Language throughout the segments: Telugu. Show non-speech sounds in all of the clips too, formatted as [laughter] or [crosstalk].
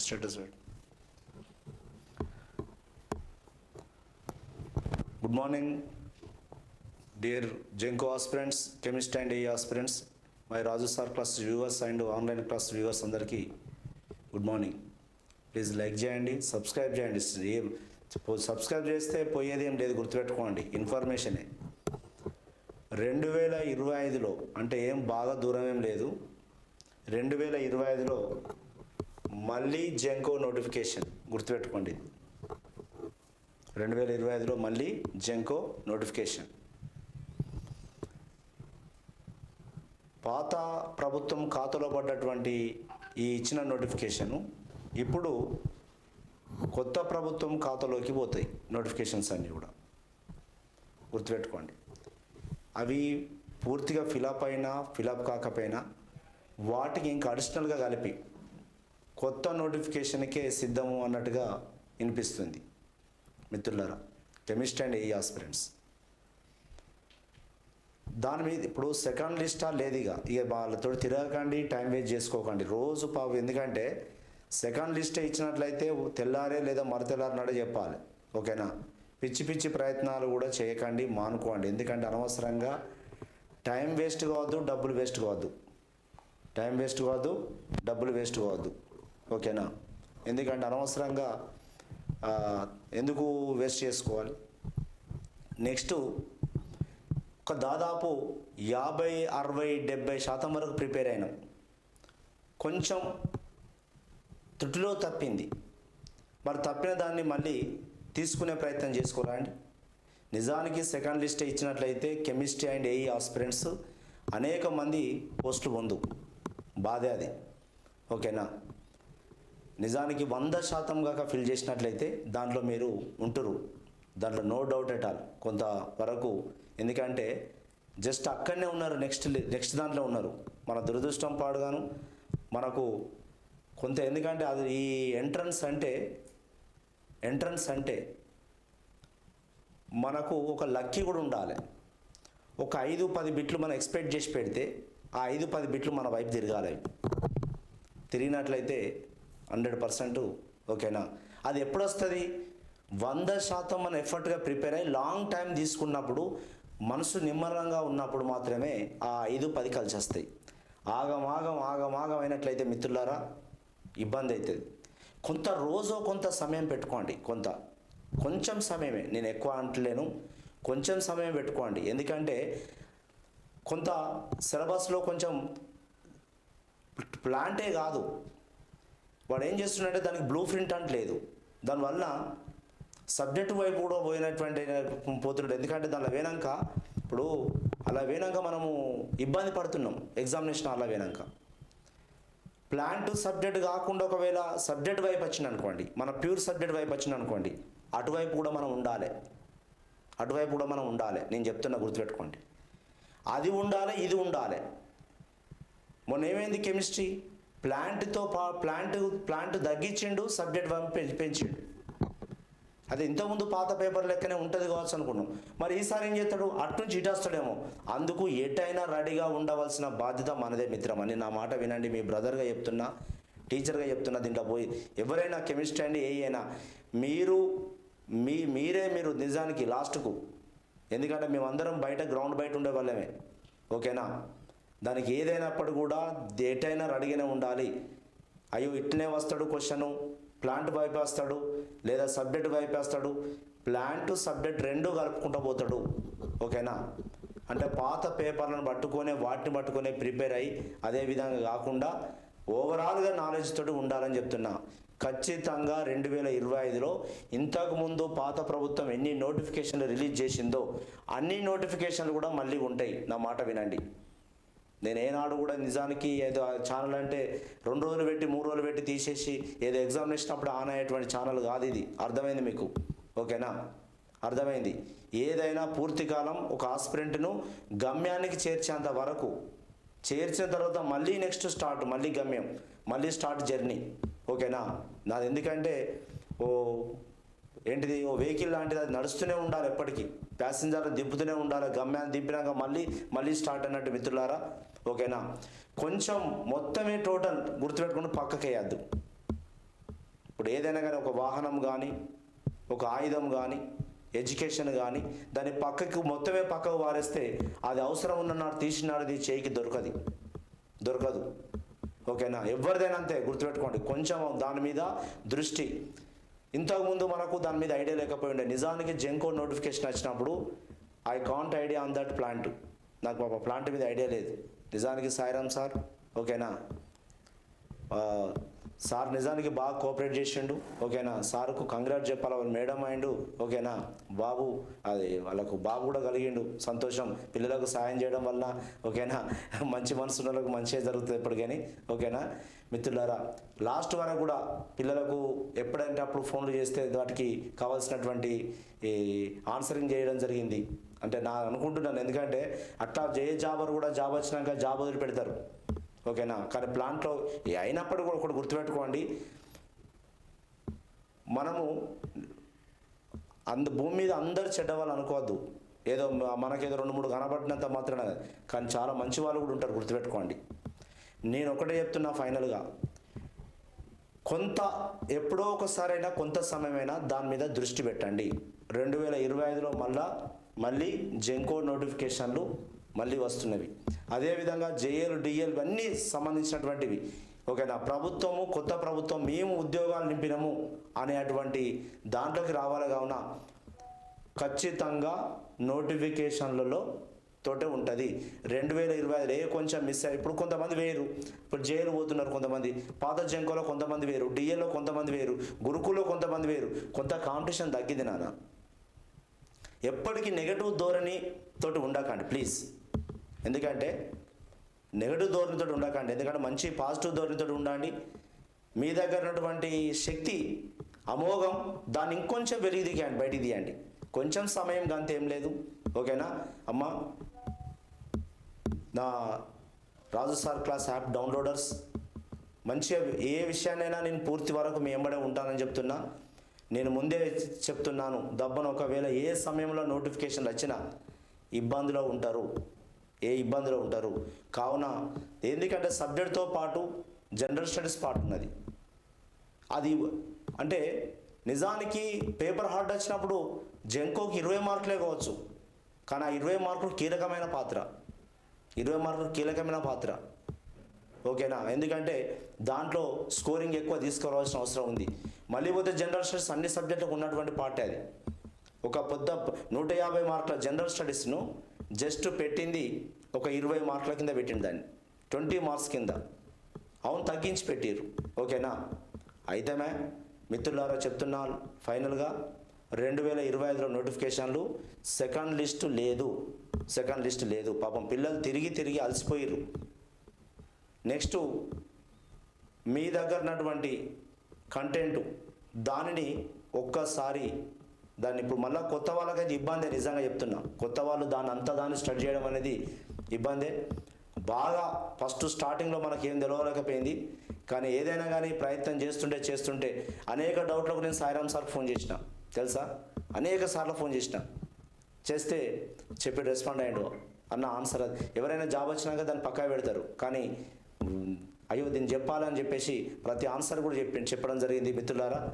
Status good morning dear GENCO aspirants chemist and A aspirants my Raju sir class viewers and online class viewers అందరికీ గుడ్ మార్నింగ్ ప్లీజ్ లైక్ చేయండి సబ్స్క్రైబ్ చేయండి. ఏం సబ్స్క్రైబ్ చేస్తే పోయేది ఏం లేదు గుర్తుపెట్టుకోండి ఇన్ఫర్మేషనే రెండు వేల ఇరవై ఐదులో అంటే ఏం బాగా దూరం ఏం లేదు రెండు వేల ఇరవై ఐదులో మళ్ళీ జెంకో నోటిఫికేషన్ గుర్తుపెట్టుకోండి. రెండు వేల ఇరవై ఐదులో మళ్ళీ జెంకో నోటిఫికేషన్ పాత ప్రభుత్వం ఖాతాలో పడ్డటువంటి ఈ ఇచ్చిన నోటిఫికేషను ఇప్పుడు కొత్త ప్రభుత్వం ఖాతాలోకి పోతాయి నోటిఫికేషన్స్ అన్నీ కూడా. గుర్తుపెట్టుకోండి. అవి పూర్తిగా ఫిలప్ అయినా ఫిలప్ కాకపోయినా వాటికి ఇంకా అడిషనల్గా కలిపి కొత్త నోటిఫికేషన్కే సిద్ధము అన్నట్టుగా వినిపిస్తుంది. మిత్రులరా కెమిస్ట్ అండ్ ఏ ఆస్పిరెంట్స్. దాని మీద ఇప్పుడు సెకండ్ లిస్టా లేదు ఇక వాళ్ళతో తిరగకండి టైం వేస్ట్ చేసుకోకండి. రోజు పావు ఎందుకంటే సెకండ్ లిస్ట్ ఇచ్చినట్లయితే తెల్లారే లేదా మరతెల్లారినాడే చెప్పాలి. ఓకేనా? పిచ్చి పిచ్చి ప్రయత్నాలు కూడా చేయకండి మానుకోండి. ఎందుకంటే అనవసరంగా టైం వేస్ట్ కావద్దు డబ్బులు వేస్ట్ కావద్దు. టైం వేస్ట్ కావద్దు డబ్బులు వేస్ట్ కావద్దు. ఓకేనా? ఎందుకంటే అనవసరంగా ఎందుకు వేస్ట్ చేసుకోవాలి? నెక్స్ట్ ఒక దాదాపు యాభై అరవై డెబ్బై శాతం వరకు ప్రిపేర్ అయినాం. కొంచెం తుట్టులో తప్పింది. మరి తప్పిన దాన్ని మళ్ళీ తీసుకునే ప్రయత్నం చేసుకోరాండి నిజానికి సెకండ్ లిస్ట్ ఇచ్చినట్లయితే కెమిస్ట్రీ అండ్ ఏఈ ఆస్పిరెంట్స్ అనేక మంది పోస్టులు పొందు. బాధే అది. ఓకేనా? నిజానికి వంద శాతం కాక ఫిల్ చేసినట్లయితే దాంట్లో మీరు ఉంటారు. దాంట్లో నో డౌట్ ఎట్ ఆల్ కొంత వరకు ఎందుకంటే జస్ట్ అక్కడనే ఉన్నారు నెక్స్ట్ నెక్స్ట్ దాంట్లో ఉన్నారు. మన దురదృష్టం పాడుగాను మనకు కొంత ఎందుకంటే అది ఈ ఎంట్రన్స్ అంటే ఎంట్రన్స్ అంటే మనకు ఒక లక్కీ కూడా ఉండాలి. ఒక ఐదు పది బిట్లు మనం ఎక్స్పెక్ట్ చేసి పెడితే ఆ ఐదు పది బిట్లు మన వైపు తిరగాలి. తిరిగినట్లయితే హండ్రెడ్ పర్సెంట్ ఓకేనా? అది ఎప్పుడు వస్తుంది వంద శాతం మన ఎఫర్ట్గా ప్రిపేర్ అయ్యి లాంగ్ టైం తీసుకున్నప్పుడు మనసు నిమ్మలంగా ఉన్నప్పుడు మాత్రమే ఆ ఐదు పది కలిసి వస్తాయి ఆగమాగం ఆగమాగం అయినట్లయితే మిత్రులారా ఇబ్బంది అవుతుంది కొంత రోజో కొంత సమయం పెట్టుకోండి కొంత. కొంచెం సమయమే. నేను ఎక్కువ అంటలేను. కొంచెం సమయం పెట్టుకోండి. ఎందుకంటే కొంత సిలబస్లో కొంచెం ప్లాంటే కాదు. వాడు ఏం చేస్తున్నాడంటే దానికి బ్లూ ప్రింట్ అంటలేదు దానివల్ల సబ్జెక్టు వైపు కూడా పోయినటువంటి పోతున్నాడు ఎందుకంటే దానిలో వేనాక ఇప్పుడు అలా వేనాక మనము ఇబ్బంది పడుతున్నాం ఎగ్జామినేషన్ అలా వేనాక ప్లాంట్ సబ్జెక్ట్ కాకుండా ఒకవేళ సబ్జెక్ట్ వైపు వచ్చింది అనుకోండి మన ప్యూర్ సబ్జెక్ట్ వైపు వచ్చింది అనుకోండి అటువైపు కూడా మనం ఉండాలి. అటువైపు కూడా మనం ఉండాలి. నేను చెప్తున్నా గుర్తుపెట్టుకోండి. అది ఉండాలి ఇది ఉండాలి. మొన్న ఏమైంది కెమిస్ట్రీ? ప్లాంట్తో పా ప్లాంట్ ప్లాంట్ తగ్గించిండు సబ్జెక్ట్ పెంచి- పెంచిండు. అది ఇంతకుముందు పాత పేపర్ లెక్కనే ఉంటుంది కావచ్చు అనుకున్నాం మరి ఈసారి ఏం చేస్తాడు? అటు నుంచి ఇటు వస్తాడేమో. అందుకు ఎటైనా రెడీగా ఉండవలసిన బాధ్యత మనదే మిత్రం అని నా మాట వినండి. మీ బ్రదర్గా చెప్తున్నా టీచర్గా చెప్తున్నా దీంట్లో పోయి ఎవరైనా కెమిస్ట్రీ అండి ఏ అయినా మీరు మీ మీరే మీరు నిజానికి లాస్ట్కు. ఎందుకంటే మేమందరం బయట గ్రౌండ్ బయట ఉండే వాళ్ళమే. ఓకేనా? దానికి ఏదైనప్పుడు కూడా ఎటైనా రెడీగానే ఉండాలి. అయ్యో ఇట్లనే వస్తాడు క్వశ్చను ప్లాంట్ వైపు లేదా సబ్జెక్ట్ వైపు ప్లాంట్ సబ్జెక్ట్ రెండు కలుపుకుంటూ పోతాడు. ఓకేనా? అంటే పాత పేపర్లను పట్టుకొని వాటిని పట్టుకొని ప్రిపేర్ అయ్యి అదే విధంగా కాకుండా ఓవరాల్గా నాలెడ్జ్ తోటి ఉండాలని చెప్తున్నా. ఖచ్చితంగా రెండు వేల ఇరవై ఐదులో ఇంతకుముందు పాత ప్రభుత్వం ఎన్ని నోటిఫికేషన్లు రిలీజ్ చేసిందో అన్ని నోటిఫికేషన్లు కూడా మళ్ళీ ఉంటాయి. నా మాట వినండి. నేను ఏనాడు కూడా నిజానికి ఏదో ఆ ఛానల్ అంటే రెండు రోజులు పెట్టి మూడు రోజులు పెట్టి తీసేసి ఏదో ఎగ్జామినేషన్ అప్పుడు ఆన్ అయ్యేటువంటి ఛానల్ కాదు ఇది. అర్థమైంది మీకు? ఓకేనా? అర్థమైంది. ఏదైనా పూర్తి కాలం ఒక ఆస్పిరెంట్ను గమ్యానికి చేర్చేంత వరకు చేర్చిన తర్వాత మళ్ళీ నెక్స్ట్ స్టార్ట్ మళ్ళీ గమ్యం మళ్ళీ స్టార్ట్ జర్నీ ఓకేనా? నాది ఎందుకంటే ఓ ఏంటిది? ఓ వెహికల్ లాంటిది అది నడుస్తూనే ఉండాలి ఎప్పటికీ. ప్యాసింజర్లు దింపుతూనే ఉండాలి గమ్యాన్ని దింపినాక మళ్ళీ మళ్ళీ స్టార్ట్ అన్నట్టు మిత్రులారా? ఓకేనా? కొంచెం మొత్తమే టోటల్ గుర్తుపెట్టుకుని పక్కకేయద్దు. ఇప్పుడు ఏదైనా కానీ ఒక వాహనం కానీ ఒక ఆయుధం కానీ ఎడ్యుకేషన్ కానీ దాన్ని పక్కకు మొత్తమే పక్కకు వారేస్తే అది అవసరం ఉన్ననాడు తీసినాడు ఇది చేయికి దొరకదు. దొరకదు. ఓకేనా? ఎవరిదైనా అంతే గుర్తుపెట్టుకోండి. కొంచెం దాని మీద దృష్టి. ఇంతకుముందు మనకు దాని మీద ఐడియా లేకపోయి ఉండే. నిజానికి జెంకో నోటిఫికేషన్ వచ్చినప్పుడు I can't idea on that plant. నాకు పాప ప్లాంట్ మీద ఐడియా లేదు. నిజానికి సాయిరామ్ సార్ ఓకేనా? సార్ నిజానికి బాగా కోఆపరేట్ చేసిండు. ఓకేనా? సార్కు కంగ్రాట్ చెప్పాలి? వాళ్ళ మేడం అయిండు. ఓకేనా? బాబు అది వాళ్ళకు బాబు కూడా కలిగిండు. సంతోషం. పిల్లలకు సాయం చేయడం వల్ల ఓకేనా? మంచి మనసు ఉన్న వాళ్ళకు మంచిగా జరుగుతుంది ఎప్పటికని. ఓకేనా? మిత్రులారా లాస్ట్ వరకు కూడా పిల్లలకు ఎప్పుడంటే అప్పుడు ఫోన్లు చేస్తే వాటికి కావాల్సినటువంటి ఈ ఆన్సరింగ్ చేయడం జరిగింది. అంటే నా అనుకుంటున్నాను. ఎందుకంటే అట్లా జే జాబర్ కూడా జాబ్ వచ్చినాక జాబ్ వదిలిపెడతారు. ఓకేనా? కానీ ప్లాంట్లో అయినప్పటికీ అయినప్పుడు కూడా ఒకటి గుర్తుపెట్టుకోండి. మనము అంద భూమి మీద అందరు చెడ్డవాళ్ళు అనుకోవద్దు. ఏదో మనకేదో రెండు మూడు కనబడినంత మాత్రమే కానీ చాలా మంచి వాళ్ళు కూడా ఉంటారు గుర్తుపెట్టుకోండి. నేను ఒకటే చెప్తున్నా ఫైనల్గా. కొంత ఎప్పుడో ఒకసారైనా కొంత సమయమైనా దాని మీద దృష్టి పెట్టండి. రెండు వేల ఇరవై ఐదులో మళ్ళా మళ్ళీ జెంకో నోటిఫికేషన్లు మళ్ళీ వస్తున్నవి. అదేవిధంగా జేఏలు డిఏలు అన్నీ సంబంధించినటువంటివి. ఓకేనా? ప్రభుత్వము కొత్త ప్రభుత్వం మేము ఉద్యోగాలు నింపినము అనేటువంటి దాంట్లోకి రావాలి కావున ఖచ్చితంగా నోటిఫికేషన్లలో తోటే ఉంటుంది. రెండు వేల ఇరవై ఐదులో ఏ కొంచెం మిస్ అయ్యి ఇప్పుడు కొంతమంది వేరు ఇప్పుడు జైలు పోతున్నారు కొంతమంది. పాత జంకోలో కొంతమంది వేరు డిఏలో కొంతమంది వేరు గురుకులో కొంతమంది వేరు కొంత కాంపిటీషన్ తగ్గింది నాన్న. ఎప్పటికీ నెగటివ్ ధోరణి తోటి ఉండకండి ప్లీజ్. ఎందుకంటే నెగటివ్ ధోరణితో ఉండకండి. ఎందుకంటే మంచి పాజిటివ్ ధోరణితో ఉండండి. మీ దగ్గర ఉన్నటువంటి శక్తి అమోఘం దాన్ని ఇంకొంచెం వెలిగి దిగండి బయటికి తీయండి కొంచెం సమయం గంత ఏం లేదు. ఓకేనా? అమ్మ నా Raju sir class app downloaders మంచిగా ఏ విషయాన్నైనా నేను పూర్తి వరకు మీ ఎంబడే ఉంటానని చెప్తున్నా. నేను ముందే చెప్తున్నాను దబ్బన ఒకవేళ ఏ సమయంలో నోటిఫికేషన్లు వచ్చినా ఇబ్బందిలో ఉంటారు. ఏ ఇబ్బందిలో ఉంటారు? కావున ఎందుకంటే సబ్జెక్ట్తో పాటు జనరల్ స్టడీస్ పార్ట్ ఉన్నది. అది అంటే నిజానికి పేపర్ హార్డ్ వచ్చినప్పుడు జంకోకి ఇరవై మార్కులే కావచ్చు. కానీ ఆ ఇరవై మార్కులు కీలకమైన పాత్ర. ఇరవై మార్కులు కీలకమైన పాత్ర. ఓకేనా? ఎందుకంటే దాంట్లో స్కోరింగ్ ఎక్కువ తీసుకురావాల్సిన అవసరం ఉంది. మళ్ళీ పోతే జనరల్ స్టడీస్ అన్ని సబ్జెక్టులకు ఉన్నటువంటి పార్టీ అది. ఒక పొద్దు నూట యాభై మార్కుల జనరల్ స్టడీస్ను జస్ట్ పెట్టింది ఒక ఇరవై మార్కుల కింద పెట్టింది దాన్ని. ట్వంటీ మార్క్స్ కింద. అవును తగ్గించి పెట్టిర్రు. ఓకేనా? అయితేమే మిత్రులారా చెప్తున్నా ఫైనల్గా రెండు వేల ఇరవై ఐదులో నోటిఫికేషన్లు సెకండ్ లిస్ట్ లేదు. సెకండ్ లిస్ట్ లేదు. పాపం పిల్లలు తిరిగి తిరిగి అలసిపోయారు నెక్స్ట్ మీ దగ్గర ఉన్నటువంటి కంటెంట్ దానిని ఒక్కసారి దాన్ని ఇప్పుడు మళ్ళీ కొత్త వాళ్ళకైతే ఇబ్బందే నిజంగా చెప్తున్నా. కొత్త వాళ్ళు దాన్ని అంతా దాన్ని స్టడీ చేయడం అనేది ఇబ్బందే. బాగా ఫస్ట్ స్టార్టింగ్లో మనకి ఏం తెలవలేకపోయింది. కానీ ఏదైనా కానీ ప్రయత్నం చేస్తుంటే చేస్తుంటే అనేక డౌట్లకు నేను సాయిరామ్ సార్ ఫోన్ చేసిన. తెలుసా? అనేక సార్లు ఫోన్ చేసిన. చేస్తే చెప్పి రెస్పాండ్ అయ్యాడు. అన్న ఆన్సర్ అది. ఎవరైనా జాబ్ వచ్చినాక దాన్ని పక్కా పెడతారు. కానీ అయ్యో దీన్ని చెప్పాలని చెప్పేసి ప్రతి ఆన్సర్ కూడా చెప్పి చెప్పడం జరిగింది మిత్రులారా.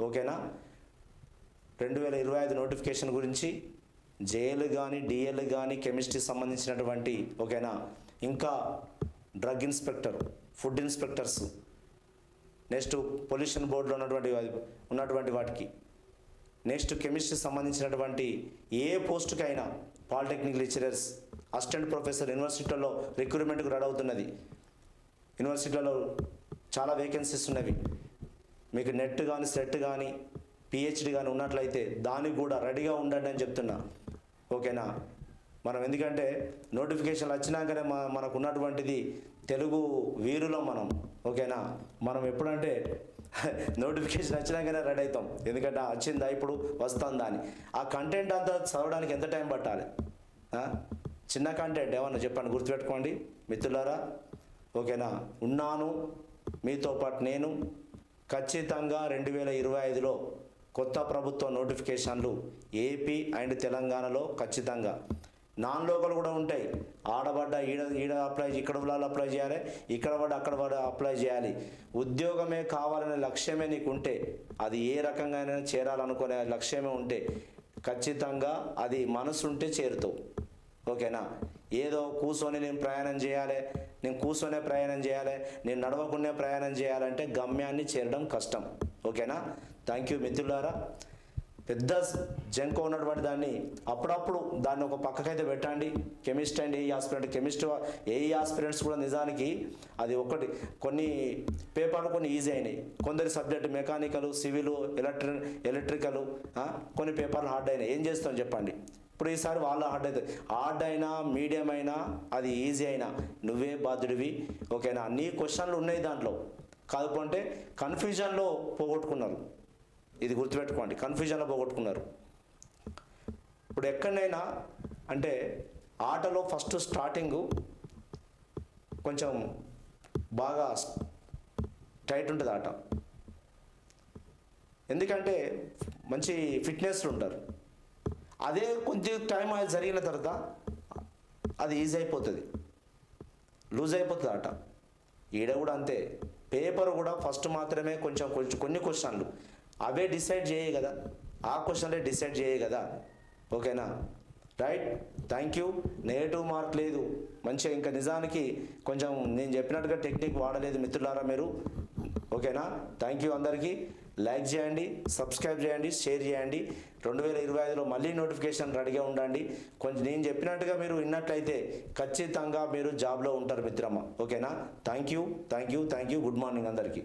ఓకేనా? రెండు వేల ఇరవై ఐదు నోటిఫికేషన్ గురించి జేఎల్ కానీ డిఎల్ కానీ కెమిస్ట్రీ సంబంధించినటువంటి ఓకేనా? ఇంకా drug inspector food inspectors next pollution బోర్డులో ఉన్నటువంటి ఉన్నటువంటి వాటికి. నెక్స్ట్ కెమిస్ట్రీ సంబంధించినటువంటి ఏ పోస్టుకైనా పాలిటెక్నిక్ లెక్చరర్స్ అసిస్టెంట్ ప్రొఫెసర్ యూనివర్సిటీలలో రిక్రూట్మెంట్కి రెడీ అవుతున్నది యూనివర్సిటీలలో చాలా వేకెన్సీస్ ఉన్నవి. మీకు నెట్ కానీ సెట్ కానీ పిహెచ్డి కానీ ఉన్నట్లయితే దానికి కూడా రెడీగా ఉండండి అని చెప్తున్నా. ఓకేనా? మనం ఎందుకంటే నోటిఫికేషన్లు వచ్చినాకనే మా మనకు ఉన్నటువంటిది తెలుగు వీరులో మనం. ఓకేనా? మనం ఎప్పుడంటే [laughs] నోటిఫికేషన్ వచ్చినాకనే రెడీ అవుతాం. ఎందుకంటే వచ్చిందా ఇప్పుడు? వస్తుందా? అని. ఆ కంటెంట్ అంతా చదవడానికి ఎంత టైం పట్టాలి? చిన్న కంటెంట్ ఏమన్నా చెప్పండి గుర్తుపెట్టుకోండి మిత్రులారా. ఓకేనా? ఉన్నాను. మీతో పాటు నేను ఖచ్చితంగా రెండు వేల ఇరవై ఐదులో కొత్త ప్రభుత్వ నోటిఫికేషన్లు ఏపీ అండ్ తెలంగాణలో ఖచ్చితంగా. నాన్ లోకల్ కూడా ఉంటాయి. ఆడబడ్డ ఈడ ఈడ అప్లై ఇక్కడ వాళ్ళు అప్లై చేయాలి ఇక్కడ పడ్డ అక్కడ పడ అప్లై చేయాలి. ఉద్యోగమే కావాలనే లక్ష్యమే నీకు ఉంటే అది ఏ రకంగా చేరాలనుకునే లక్ష్యమే ఉంటే ఖచ్చితంగా అది మనసు ఉంటే చేరుతావు. ఓకేనా? ఏదో కూర్చొని నేను ప్రయాణం చేయాలి నేను కూర్చొనే ప్రయాణం చేయాలి నేను నడవకుండా ప్రయాణం చేయాలంటే గమ్యాన్ని చేరడం కష్టం. ఓకేనా? థ్యాంక్ యూ మిత్రులారా. పెద్ద జంక్ ఉన్నటువంటి దాన్ని అప్పుడప్పుడు దాన్ని ఒక పక్కకైతే పెట్టండి. Chemist and A aspirant chemist A aspirants కూడా నిజానికి అది ఒకటి కొన్ని పేపర్లు కొన్ని ఈజీ అయినాయి. కొందరి సబ్జెక్ట్ మెకానికల్ సివిల్ ఎలక్ట్రి ఎలక్ట్రికల్ కొన్ని పేపర్లు హార్డ్ అయినాయి. ఏం చేస్తాం చెప్పండి? ఇప్పుడు ఈసారి వాళ్ళు హార్డ్ అవుతుంది హార్డ్ అయినా మీడియం అయినా అది ఈజీ అయినా నువ్వే బాధ్యుడివి. ఓకేనా? నీ క్వశ్చన్లు ఉన్నాయి దాంట్లో. కాదుకుంటే కన్ఫ్యూజన్లో పోగొట్టుకున్నారు. ఇది గుర్తుపెట్టుకోండి కన్ఫ్యూజన్లో పోగొట్టుకున్నారు. ఇప్పుడు ఎక్కడైనా అంటే ఆటలో ఫస్ట్ స్టార్టింగు కొంచెం బాగా టైట్ ఉంటుంది ఆట. ఎందుకంటే మంచి ఫిట్నెస్లు ఉంటారు. అదే కొంచెం టైం అది జరిగిన తర్వాత అది ఈజీ అయిపోతుంది. లూజ్ అయిపోతుంది ఆట. ఈడ కూడా అంతే. పేపర్ కూడా ఫస్ట్ మాత్రమే కొంచెం కొంచెం కొన్ని క్వశ్చన్లు. అవే డిసైడ్ చేయ కదా. ఆ క్వశ్చన్లే డిసైడ్ చేయ కదా. ఓకేనా? Right? Thank you. Negative mark లేదు. మంచిగా ఇంకా నిజానికి కొంచెం నేను చెప్పినట్టుగా టెక్నిక్ వాడలేదు మిత్రులారా మీరు. ఓకేనా? థ్యాంక్ యూ అందరికీ. లైక్ చేయండి సబ్స్క్రైబ్ చేయండి షేర్ చేయండి. రెండు వేల ఇరవై ఐదులో మళ్ళీ నోటిఫికేషన్ రెడీగా ఉండండి. కొంచెం నేను చెప్పినట్టుగా మీరు విన్నట్లయితే ఖచ్చితంగా మీరు జాబ్లో ఉంటారు మిత్రమ్మ ఓకేనా? Thank you thank you thank you good morning అందరికీ.